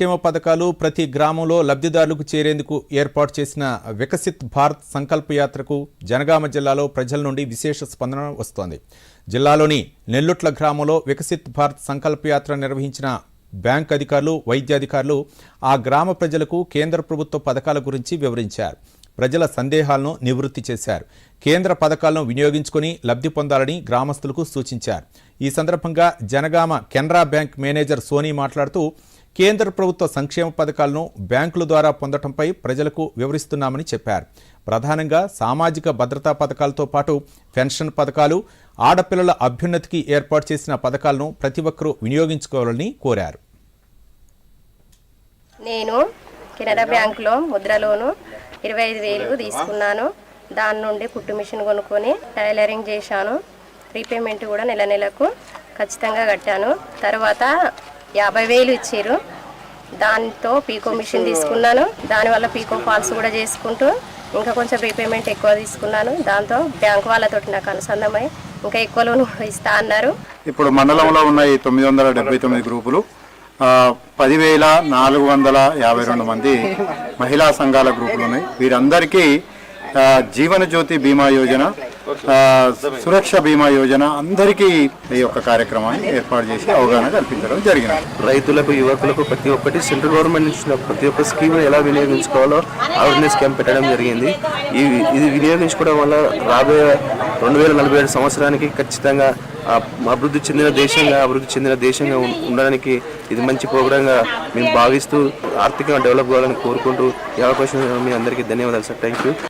సంక్షేమ పథకాలు ప్రతి గ్రామంలో లబ్ధిదారులకు చేరేందుకు ఏర్పాటు చేసిన వికసిత్ భారత్ సంకల్ప యాత్రకు జనగామ జిల్లాలో ప్రజల నుండి విశేష స్పందన వస్తోంది. జిల్లాలోని నెల్లుట్ల గ్రామంలో వికసిత్ భారత్ సంకల్ప యాత్ర నిర్వహించిన బ్యాంక్ అధికారులు వైద్యాధికారులు ఆ గ్రామ ప్రజలకు కేంద్ర ప్రభుత్వ పథకాల గురించి వివరించారు. ప్రజల సందేహాలను నివృత్తి చేశారు. కేంద్ర పథకాలను వినియోగించుకొని లబ్ధి పొందాలని గ్రామస్తులకు సూచించారు. ఈ సందర్భంగా Jangaon Canara bank manager Soni మాట్లాడుతూ కేంద్ర ప్రభుత్వ సంక్షేమ పథకాలను బ్యాంకుల ద్వారా పొందటంపై ప్రజలకు వివరిస్తున్నామని చెప్పారు. ప్రధానంగా సామాజిక భద్రతా పథకాలతో పాటు పెన్షన్ పథకాలు ఆడపిల్లల అభ్యున్నతికి ఏర్పాటు చేసిన పథకాలను ప్రతి ఒక్కరూ వినియోగించుకోవాలని కోరారు. నేను కెనరా బ్యాంకులో ముద్ర లోను ఇరవై ఐదు వేలు తీసుకున్నాను. దాని నుండి కుట్టు మిషన్ కొనుక్కొని టైలరింగ్ చేశాను. రీపేమెంట్ కూడా నెల నెలకు ఖచ్చితంగా కట్టాను. తర్వాత యాభై వేలు ఇచ్చారు దాంతో పీకో మిషన్ తీసుకున్నాను. దానివల్ల పీకో ఫాల్స్ కూడా చేసుకుంటూ ఇంకా కొంచెం రీపేమెంట్ ఎక్కువ తీసుకున్నాను. దాంతో బ్యాంక్ వాళ్ళతోటి నాకు అనుసంధమై ఇంకా ఎక్కువ లోన్ ఇస్తా అన్నారు. ఇప్పుడు మండలంలో ఉన్న ఈ తొమ్మిది వందల డెబ్బై తొమ్మిది గ్రూపులు. పదివేల నాలుగు వందల యాభై రెండు మంది మహిళా సంఘాల గ్రూపులు ఉన్నాయి. వీరందరికీ జీవన జ్యోతి బీమా యోజన సురక్ష బీమా యోజన అందరికీ ఈ యొక్క కార్యక్రమాన్ని ఏర్పాటు చేసి అవగాహన కల్పించడం జరిగింది. రైతులకు యువకులకు ప్రతి ఒక్కటి సెంట్రల్ గవర్నమెంట్ నుంచి ప్రతి ఒక్క స్కీమ్ ఎలా వినియోగించుకోవాలో అవేర్నెస్ క్యాంప్ పెట్టడం జరిగింది. ఈ ఇది వినియోగించుకోవడం వల్ల రాబోయే రెండు వేల నలభై ఏడు సంవత్సరానికి ఖచ్చితంగా అభివృద్ధి చెందిన దేశంగా అభివృద్ధి చెందిన దేశంగా ఉండడానికి ఇది మంచి ప్రోగ్రాంగా మేము భావిస్తూ ఆర్థికంగా డెవలప్ కావాలని కోరుకుంటూ ఈ అవకాశం మీ అందరికీ ధన్యవాదాలు సార్. Thank you